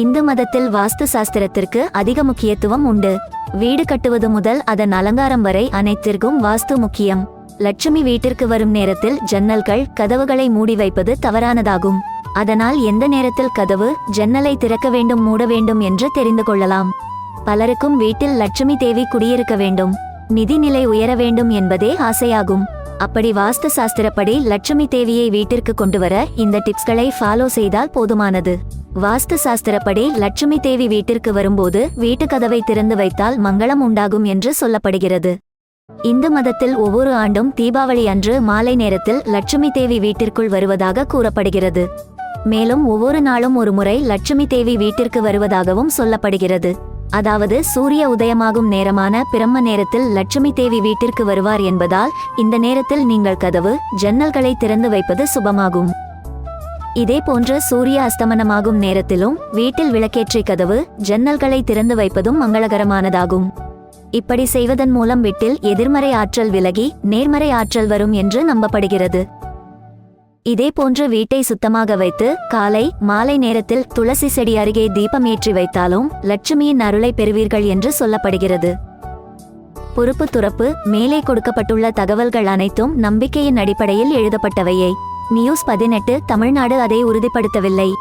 இந்து மதத்தில் வாஸ்து சாஸ்திரத்திற்கு அதிக முக்கியத்துவம் உண்டு. வீடு கட்டுவது முதல் அதன் அலங்காரம் வரை அனைத்திற்கும் வாஸ்து முக்கியம். லட்சுமி வீட்டிற்கு வரும் நேரத்தில் ஜன்னல்கள் கதவுகளை மூடி வைப்பது தவறானதாகும். அதனால் எந்த நேரத்தில் கதவு ஜன்னலை திறக்க வேண்டும் மூட வேண்டும் என்று தெரிந்து கொள்ளலாம். பலருக்கும் வீட்டில் லட்சுமி தேவி குடியிருக்க வேண்டும். நிதிநிலை உயர வேண்டும் என்பதே ஆசையாகும். அப்படி வாஸ்து சாஸ்திரப்படி லட்சுமி தேவியை வீட்டிற்கு கொண்டு வர இந்த டிப்ஸ்களை ஃபாலோ செய்தால் போதுமானது. வாஸ்து சாஸ்திரப்படி லட்சுமி தேவி வீட்டிற்கு வரும்போது வீட்டு கதவை திறந்து வைத்தால் மங்களம் உண்டாகும் என்று சொல்லப்படுகிறது. இந்து மதத்தில் ஒவ்வொரு ஆண்டும் தீபாவளி அன்று மாலை நேரத்தில் லட்சுமி தேவி வீட்டிற்குள் வருவதாக கூறப்படுகிறது. மேலும் ஒவ்வொரு நாளும் ஒரு முறை லட்சுமி தேவி வீட்டிற்கு வருவதாகவும் சொல்லப்படுகிறது. அதாவது சூரிய உதயமாகும் நேரமான பிரம்ம நேரத்தில் லட்சுமி தேவி வீட்டிற்கு வருவார் என்பதால் இந்த நேரத்தில் நீங்கள் கதவு ஜன்னல்களை திறந்து வைப்பது சுபமாகும். இதே போன்ற சூரிய அஸ்தமனமாகும் நேரத்திலும் வீட்டில் விளக்கேற்றி கதவு ஜன்னல்களை திறந்து வைப்பதும் மங்களகரமானதாகும். இப்படி செய்வதன் மூலம் வீட்டில் எதிர்மறை ஆற்றல் விலகி நேர்மறை ஆற்றல் வரும் என்று நம்பப்படுகிறது. இதே போன்று வீட்டை சுத்தமாக வைத்து காலை மாலை நேரத்தில் துளசி செடி அருகே தீபம் ஏற்றி வைத்தாலும் லட்சுமியின் அருளை பெறுவீர்கள் என்று சொல்லப்படுகிறது. பொறுப்பு துறப்பு மேலே கொடுக்கப்பட்டுள்ள தகவல்கள் அனைத்தும் நம்பிக்கையின் அடிப்படையில் எழுதப்பட்டவையே. நியூஸ் பதினெட்டு தமிழ்நாடு அதை உறுதிப்படுத்தவில்லை.